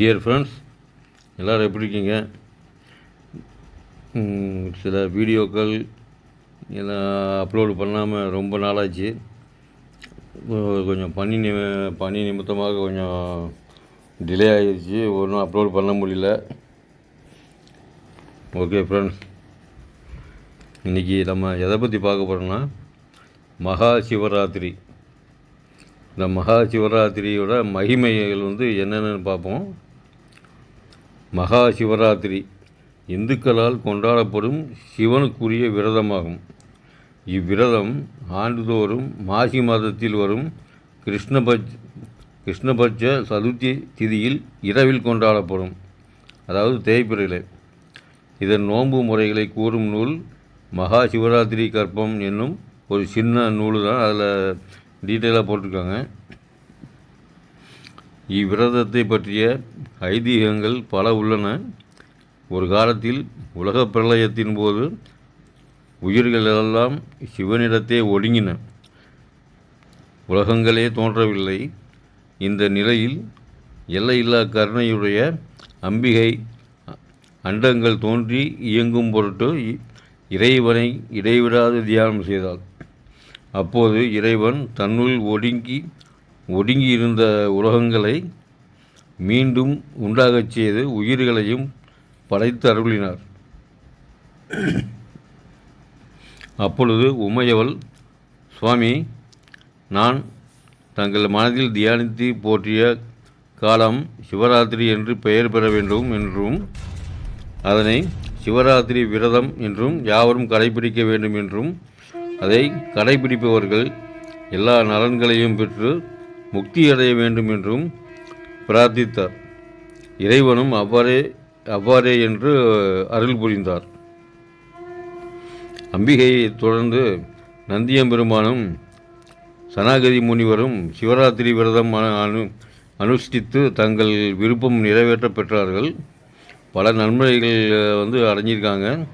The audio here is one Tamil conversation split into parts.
டியர் ஃப்ரெண்ட்ஸ் எல்லோரும் எப்படி இருக்கீங்க? சில வீடியோக்கள் எல்லாம் அப்லோடு பண்ணாமல் ரொம்ப நாளாச்சு. கொஞ்சம் பணி நி பணி நிமித்தமாக கொஞ்சம் டிலே ஆகிடுச்சு ஒன்றும் அப்லோடு பண்ண முடியல. ஓகே ஃப்ரெண்ட்ஸ் இன்றைக்கி நம்ம எதை பற்றி பார்க்க போகிறோம்னா மகா சிவராத்திரி. இந்த மகா சிவராத்திரியோட மகிமைகள் வந்து என்னென்னு பார்ப்போம். மகா சிவராத்திரி இந்துக்களால் கொண்டாடப்படும் சிவனுக்குரிய விரதமாகும். இவ்விரதம் ஆண்டுதோறும் மாசி மாதத்தில் வரும் கிருஷ்ணபட்ச கிருஷ்ணபட்ச சதுர்த்தி திதியில் இரவில் கொண்டாடப்படும். அதாவது தேய்பிறையில். இதன் நோன்பு முறைகளை கூறும் நூல் மகா சிவராத்திரி கற்பம் என்னும் ஒரு சின்ன நூல் தான் அதில் டீட்டெயிலாக போட்டிருக்காங்க. இவ்விரதத்தை பற்றிய ஐதீகங்கள் பல உள்ளன. ஒரு காலத்தில் உலகப் பிரளயத்தின் போது உயிர்கள் எல்லாம் சிவனிடத்தே ஒடுங்கின. உலகங்களே தோன்றவில்லை. இந்த நிலையில் எல்லையில்லா கருணையுடைய அம்பிகை அண்டங்கள் தோன்றி இயங்கும் பொருட்டு இ- இறைவனை இடைவிடாது தியானம் செய்தாள். அப்போது இறைவன் தன்னுள் ஒடுங்கி ஒடுங்கி இருந்த உலகங்களை மீண்டும் உண்டாகச் செய்து உயிர்களையும் படைத்து அருளினார். அப்பொழுது உமையவள் சுவாமி நான் தங்கள் மனதில் தியானித்து போற்றிய காலம் சிவராத்திரி என்று பெயர் பெற வேண்டும் என்றும் அதனை சிவராத்திரி விரதம் என்றும் யாவரும் கடைபிடிக்க வேண்டும் என்றும் அதை கடைபிடிப்பவர்கள் எல்லா நலன்களையும் பெற்று முக்தி அடைய வேண்டும் என்றும் பிரார்த்தித்தார். இறைவனும் அவ்வாறே அவ்வாறே என்று அருள் புரிந்தார். அம்பிகையை தொடர்ந்து நந்தியம்பெருமானும் சனாகதி முனிவரும் சிவராத்திரி விரதம் அனு- அனு அனுஷ்டித்து தங்கள் விருப்பம் நிறைவேற்ற பெற்றார்கள். பல நன்மைகள் வந்து அடைஞ்சிருக்காங்க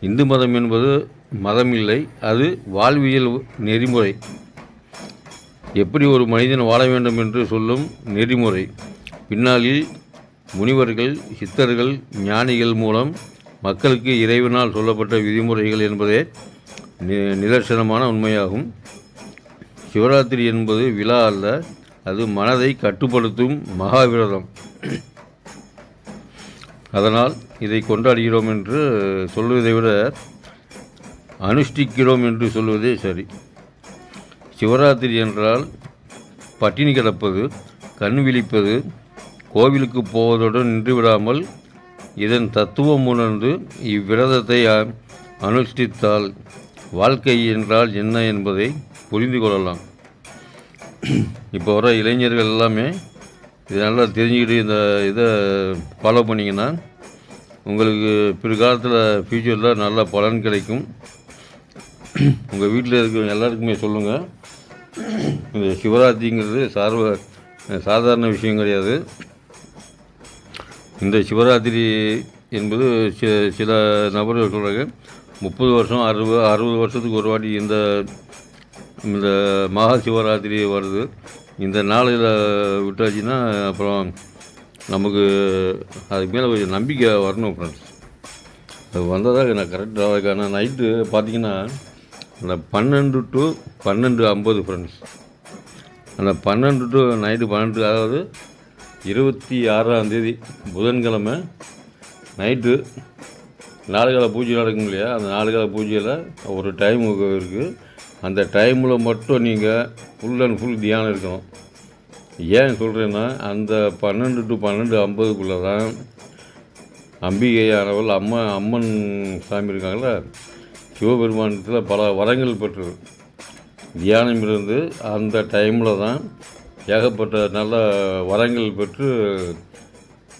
இந்து மதம் என்பது மதம் இல்லை அது வாழ்வியல் நெறிமுறை. எப்படி ஒரு மனிதன் வாழ வேண்டும் என்று சொல்லும் நெறிமுறை. பின்னாளில் முனிவர்கள் சித்தர்கள் ஞானிகள் மூலம் மக்களுக்கு இறைவனால் சொல்லப்பட்ட விதிமுறைகள் என்பதே நி- நிதர்சனமான உண்மையாகும். சிவராத்திரி என்பது விழா அல்ல அது மனதை கட்டுப்படுத்தும் மகாவிரதம். அதனால் இதை கொண்டாடுகிறோம் என்று சொல்வதை விட அனுஷ்டிக்கிறோம் என்று சொல்வதே சரி. சிவராத்திரி என்றால் பட்டினி கிடப்பது கண் விழிப்பது கோவிலுக்கு போவதுடன் நின்று விடாமல் இதன் தத்துவம் உணர்ந்து இவ்விரதத்தை அனுஷ்டித்தால் வாழ்க்கை என்றால் என்ன என்பதை புரிந்து கொள்ளலாம். இப்போ வர இளைஞர்கள் எல்லாமே இதை நல்லா தெரிஞ்சுக்கிட்டு இந்த இதை ஃபாலோ பண்ணிங்கன்னா உங்களுக்கு பிற்காலத்தில் ஃப்யூச்சரில் நல்ல பலன் கிடைக்கும். உங்கள் வீட்டில் இருக்கிற எல்லாருக்குமே சொல்லுங்கள் இந்த சிவராத்திரிங்கிறது சார்வ சாதாரண விஷயம் கிடையாது. இந்த சிவராத்திரி என்பது சில சில நபர்கள் சொல்கிறாங்க முப்பது வருஷம் அறுபது அறுபது வருஷத்துக்கு ஒரு வாட்டி இந்த இந்த மகா சிவராத்திரி வருது. இந்த நாளில் விட்டாச்சுன்னா அப்புறம் நமக்கு அதுக்கு மேலே கொஞ்சம் நம்பிக்கை வரணும் ஃப்ரெண்ட்ஸ் அது வந்ததாக நான் கரெக்டாக அதுக்கான நைட்டு பார்த்தீங்கன்னா அந்த பன்னெண்டு டு பன்னெண்டு ஐம்பது ஃப்ரெண்ட்ஸ் அந்த பன்னெண்டு டு நைட்டு பன்னெண்டு அதாவது இருபத்தி ஆறாம் தேதி புதன்கிழமை நைட்டு நாலுகால பூஜை நடக்கும் இல்லையா? அந்த நாலுகால பூஜையில் ஒரு டைம் இருக்குது அந்த டைமில் மட்டும் நீங்கள் ஃபுல் அண்ட் ஃபுல் தியானம் இருக்கணும். ஏன் சொல்கிறேன்னா அந்த பன்னெண்டு டு பன்னெண்டு ஐம்பதுக்குள்ளே தான் அம்பிகையானவள் அம்மா அம்மன் சாமி இருக்காங்கள சிவபெருமானத்தில் பல வரங்கள் பெற்றது தியானம் இருந்து அந்த டைமில் தான் ஏகப்பட்ட நல்ல வரங்கள் பெற்று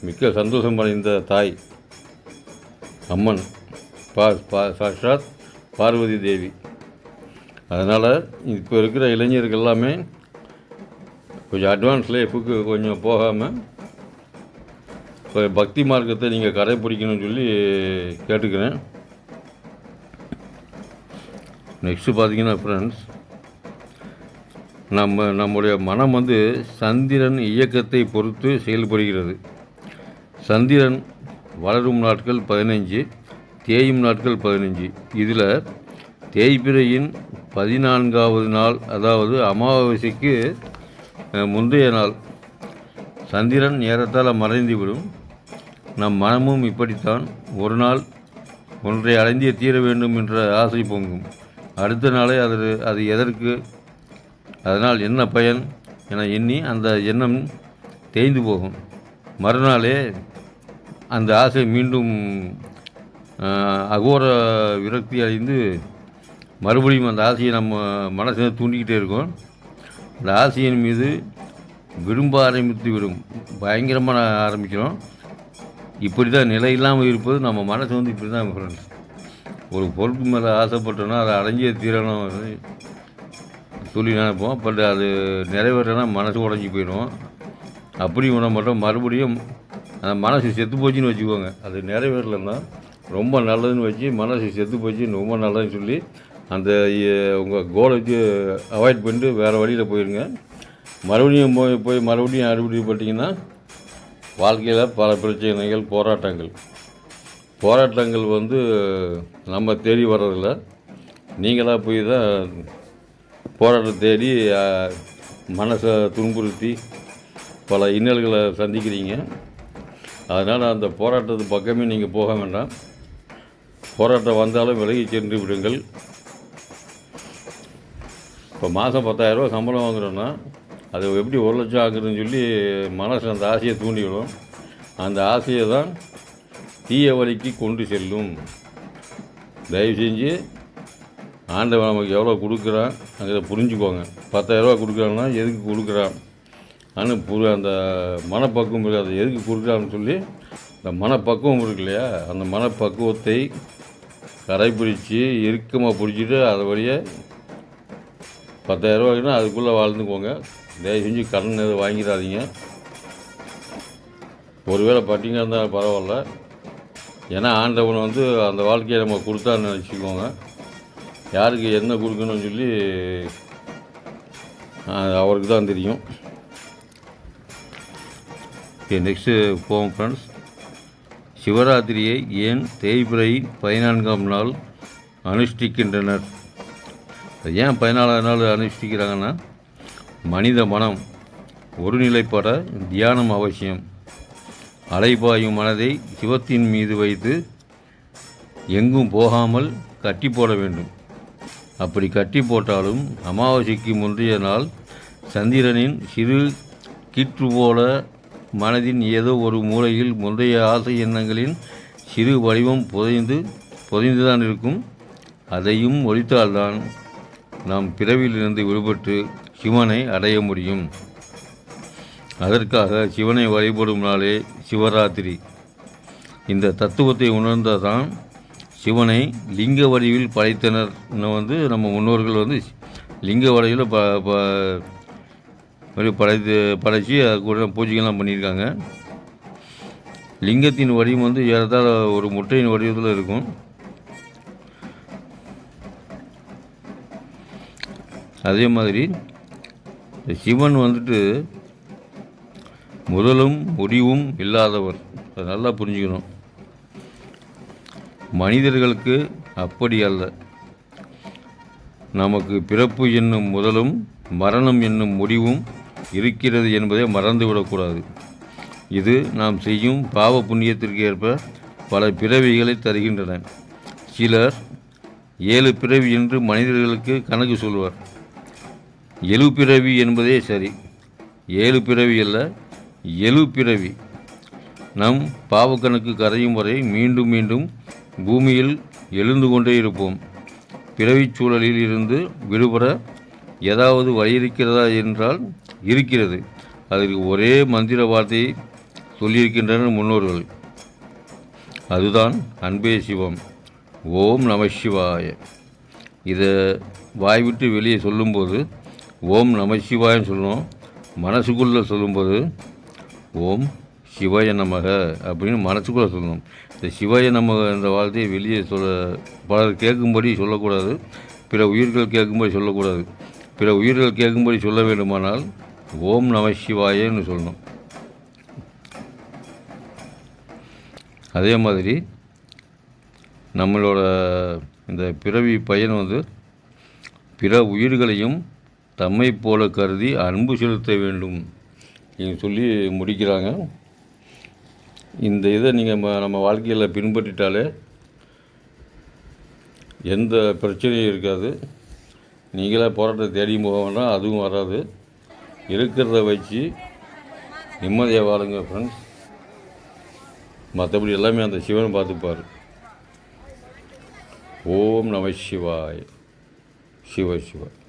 மிக்க சந்தோஷம் அடைந்த தாய் அம்மன் பா பா சாட்சாத் பார்வதி தேவி. அதனால் இப்போ இருக்கிற இளைஞர்கள் எல்லாமே கொஞ்சம் அட்வான்ஸ் லைஃபுக்கு கொஞ்சம் போகாமல் பக்தி மார்க்கத்தை நீங்கள் கடைப்பிடிக்கணும்னு சொல்லி கேட்டுக்கிறேன். நெக்ஸ்ட்டு பார்த்தீங்கன்னா ஃப்ரெண்ட்ஸ் நம்ம நம்முடைய மனம் வந்து சந்திரன் இயக்கத்தை பொறுத்து செயல்படுகிறது. சந்திரன் வளரும் நாட்கள் பதினஞ்சு தேயும் நாட்கள் பதினஞ்சு. இதில் தேய்பிரையின் பதினான்காவது நாள் அதாவது அமாவாசைக்கு முந்தைய நாள். சந்திரன் நேரத்தால் மறைந்துவிடும் நம் மனமும் இப்படித்தான் ஒரு நாள் ஒன்றை அடைந்தே தீர வேண்டும் என்ற ஆசை பொங்கும். அடுத்த நாளே அது அது எதற்கு? அதனால் என்ன பயன் என எண்ணி அந்த எண்ணம் தேய்ந்து போகும். மறுநாளே அந்த ஆசை மீண்டும் அகோர விரக்தி அடைந்து மறுபடியும் அந்த ஆசையை நம்ம மனசில் தூண்டிக்கிட்டே இருக்கோம். அந்த ஆசையின் மீது விரும்ப ஆரம்பித்து விடும். பயங்கரமாக ஆரம்பிக்கிறோம். இப்படி தான் நிலை இல்லாமல் இருப்பது நம்ம மனசு வந்து இப்படி தான் ஃப்ரெண்ட்ஸ் ஒரு பொறுப்பு மேலே ஆசைப்பட்டோன்னா அதை அடைஞ்சே தீரணும். சொல்லி நினைப்போம். பட் அது நிறைவேறனா மனசு உடஞ்சி போயிடும். அப்படி உணர மாட்டோம் மறுபடியும் அந்த மனசு செத்து போச்சுன்னு வச்சுக்கோங்க. அது நிறைவேறலைன்னா ரொம்ப நல்லதுன்னு வச்சு மனசு செத்து போச்சு ரொம்ப நல்லதுன்னு சொல்லி அந்த உங்கள் கோலை வச்சு அவாய்ட் பண்ணிட்டு வேறு வழியில் போயிடுங்க மறுபடியும் போய் போய் மறுபடியும் அறுபடியும் பார்த்தீங்கன்னா வாழ்க்கையில் பல பிரச்சனைகள் போராட்டங்கள். போராட்டங்கள் வந்து நம்ம தேடி வர்றதில்ல. நீங்களாக போய் தான் போராட்டம் தேடி மனசை துன்புறுத்தி பல இன்னல்களை சந்திக்கிறீங்க. அதனால் அந்த போராட்டத்து பக்கமே நீங்கள் போக வேண்டாம். போராட்டம் வந்தாலும் விலகி சென்று விடுங்கள். இப்போ மாதம் பத்தாயிரரூவா சம்பளம் வாங்குறோன்னா அது எப்படி ஒரு லட்சம் ஆகுதுன்னு சொல்லி மனசு அந்த ஆசையை தூண்டிவிடும். அந்த ஆசையை தான் தீய வழிக்கு கொண்டு செல்லும். தயவு செஞ்சு ஆண்டவன் நமக்கு எவ்வளோ கொடுக்குறான் அதை புரிஞ்சுக்கோங்க. பத்தாயிரரூவா கொடுக்குறான்னா எதுக்கு கொடுக்குறான் ஆனால் புரி அந்த மனப்பக்குவம் இருக்கு அதை எதுக்கு கொடுக்குறான்னு சொல்லி அந்த மனப்பக்குவம் இருக்கு இல்லையா? அந்த மனப்பக்குவத்தை கடைப்பிடித்து இறுக்கமாக பிடிச்சிட்டு அதை வழியே பத்தாயிரரூவாய்க்குன்னா அதுக்குள்ளே வாழ்ந்துக்கோங்க. தயவு செஞ்சு கடன் எதுவும் வாங்கிடாதீங்க. ஒருவேளை பட்டிங்க இருந்தால் பரவாயில்ல. ஏன்னா ஆண்டவன் வந்து அந்த வாழ்க்கையை நம்ம கொடுத்தான்னு நினச்சிக்கோங்க யாருக்கு என்ன கொடுக்கணும்னு சொல்லி அவருக்கு தான் தெரியும். ஓகே நெக்ஸ்ட்டு போவோம் ஃப்ரெண்ட்ஸ் சிவராத்திரியை ஏன் தேய்பிரை பதினான்காம் நாள் அனுஷ்டிக்கின்றனர்? அது ஏன் பதினாலாம் நாள் அனுஷ்டிக்கிறாங்கன்னா மனித மனம் ஒருநிலைப்பட தியானம் அவசியம். அலைபாயும் மனதை சிவத்தின் மீது வைத்து எங்கும் போகாமல் கட்டி போட வேண்டும். அப்படி கட்டி போட்டாலும் அமாவாசைக்கு முந்தைய நாள் சந்திரனின் சிறு கீற்று போல மனதின் ஏதோ ஒரு மூலையில் முந்தைய ஆசை எண்ணங்களின் சிறு வடிவம் புதைந்து புதைந்துதான் இருக்கும். அதையும் ஒழித்தால்தான் நாம் பிறவியிலிருந்து விடுபட்டு சிவனை அடைய முடியும். அதற்காக சிவனை வழிபடும் நாளே சிவராத்திரி. இந்த தத்துவத்தை உணர்ந்ததான் சிவனை லிங்க வடிவில் படைத்தனர் இன்னும் வந்து நம்ம முன்னோர்கள் வந்து லிங்க வடிவில் ப படைத்து படைத்து அது கூட பூஜைகள்லாம் பண்ணியிருக்காங்க. லிங்கத்தின் வடிவம் வந்து ஏறத்தாழ ஒரு முட்டையின் வடிவத்தில் இருக்கும். அதே மாதிரி சிவன் வந்துட்டு முதலும் முடிவும் இல்லாதவர். அதை நல்லா புரிஞ்சுக்கணும். மனிதர்களுக்கு அப்படி அல்ல. நமக்கு பிறப்பு என்னும் முதலும் மரணம் என்னும் முடிவும் இருக்கிறது என்பதை மறந்துவிடக்கூடாது இது நாம் செய்யும் பாவ புண்ணியத்திற்கு ஏற்ப பல பிறவிகளை தருகின்றன. சிலர் ஏழு பிறவி என்று மனிதர்களுக்கு கணக்கு சொல்வார். எழு பிறவி என்பதே சரி. ஏழு பிறவி அல்ல எழு பிறவி. நம் பாவக்கணக்கு கரையும் வரை மீண்டும் மீண்டும் பூமியில் எழுந்து கொண்டே இருப்போம். பிறவிச் சூழலில் இருந்து விடுபட ஏதாவது வழி இருக்கிறதா என்றால் இருக்கிறது. அதற்கு ஒரே மந்திர வார்த்தையை சொல்லியிருக்கின்றனர் முன்னோர்கள். அதுதான் அன்பே சிவம். ஓம் நம சிவாய. இதை வாய்விட்டு வெளியே சொல்லும்போது ஓம் நம சிவாயன்னு சொல்லணும் மனசுக்குள்ளே சொல்லும்போது ஓம் சிவாய நமக அப்படின்னு மனசுக்குள்ளே சொல்லணும். இந்த சிவாய நமக என்ற வார்த்தையை வெளியே சொல்ல பலர் கேட்கும்படி சொல்லக்கூடாது பிற உயிர்கள் கேட்கும்படி சொல்லக்கூடாது. பிற உயிர்கள் கேட்கும்படி சொல்ல வேண்டுமானால் ஓம் நம சிவாயன்னு சொல்லணும். அதே மாதிரி நம்மளோட இந்த பிறவி பயன் வந்து பிற உயிர்களையும் தம்மை போல கருதி அன்பு செலுத்த வேண்டும். சொல்லி முடிக்கிறாங்க. இந்த இதை நீங்கள் நம்ம வாழ்க்கையில் பின்பற்றிட்டாலே எந்த பிரச்சனையும் இருக்காது. நீங்களே போராட்டத்தை தேடியும் போக வேண்டாம் அதுவும் வராது. இருக்கிறத வச்சு நிம்மதியாக வாழுங்க ஃப்ரெண்ட்ஸ் மற்றபடி எல்லாமே அந்த சிவன் பார்த்துப்பார். ஓம் நம சிவாய். சிவ சிவாய்